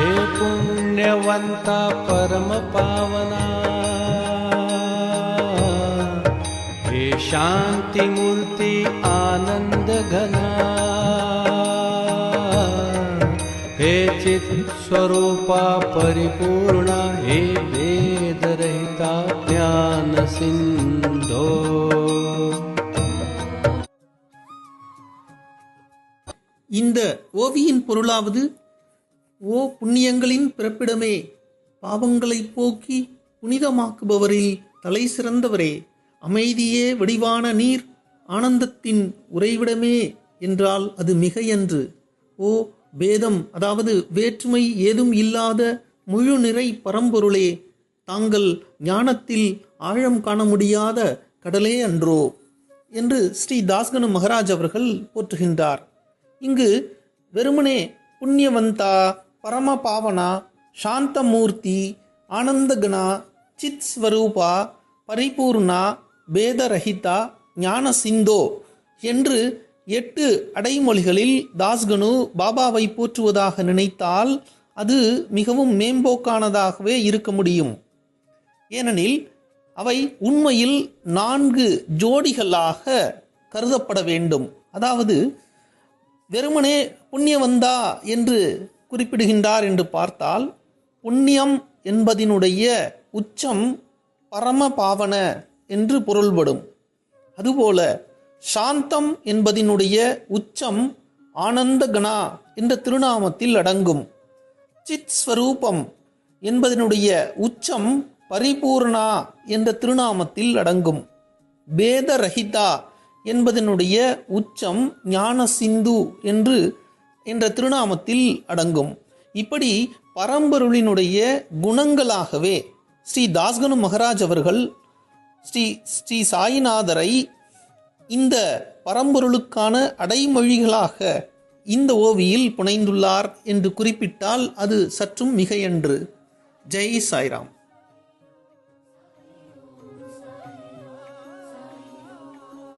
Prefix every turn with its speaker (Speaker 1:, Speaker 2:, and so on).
Speaker 1: हे पुण्यवन्ता परमपावना हे शान्तिमूर्ति आनन्दघना हे चित्स्वरूपा परिपूर्णा हे वेदरहिता ज्ञानसिन्धो
Speaker 2: இந்த ஓவியின் பொருளாவது ஓ புண்ணியங்களின் பிறப்பிடமே பாவங்களைப் போக்கி புனிதமாக்குபவரில் தலை சிறந்தவரே. அமைதியே வடிவான நீர் ஆனந்தத்தின் உறைவிடமே என்றால் அது மிகையன்று. ஓ பேதம் அதாவது வேற்றுமை ஏதும் இல்லாத முழு நிறை பரம்பொருளே தாங்கள் ஞானத்தில் ஆழம் காண முடியாத கடலே அன்றோ என்று ஸ்ரீ தாஸ்கனு மகராஜ் அவர்கள் போற்றுகின்றார். இங்கு வெறுமனே புண்ணியவந்தா பரமபாவனா சாந்தமூர்த்தி ஆனந்தகணா சித் ஸ்வரூபா பரிபூர்ணா பேதரஹிதா ஞான சிந்தோ என்று எட்டு அடைமொழிகளில் தாஸ்கனு பாபாவை போற்றுவதாக நினைத்தால் அது மிகவும் மேம்போக்கானதாகவே இருக்க முடியும். ஏனெனில் அவை உண்மையில் நான்கு ஜோடிகளாக கருதப்பட வேண்டும். அதாவது வெறுமனே புண்ணியவந்தா என்று குறிப்பிடுகின்றார் என்று பார்த்தால் புண்ணியம் என்பதினுடைய உச்சம் பரம பாவன என்று பொருள்படும். அதுபோல சாந்தம் என்பதினுடைய உச்சம் ஆனந்த கணா என்ற திருநாமத்தில் அடங்கும். சித் ஸ்வரூபம் என்பதனுடைய உச்சம் பரிபூர்ணா என்ற திருநாமத்தில் அடங்கும். பேதரஹிதா என்பதனுடைய உச்சம் ஞான சிந்து என்று என்ற திருநாமத்தில் அடங்கும். இப்படி பரம்பொருளினுடைய குணங்களாகவே ஸ்ரீ தாஸ்கனு மகராஜ் அவர்கள் ஸ்ரீ ஸ்ரீ சாயிநாதரை இந்த பரம்பொருளுக்கான அடைமொழிகளாக இந்த ஓவியில் புனைந்துள்ளார் என்று குறிப்பிட்டால் அது சற்றும் மிகையன்று. ஜெய் சாய்ராம்.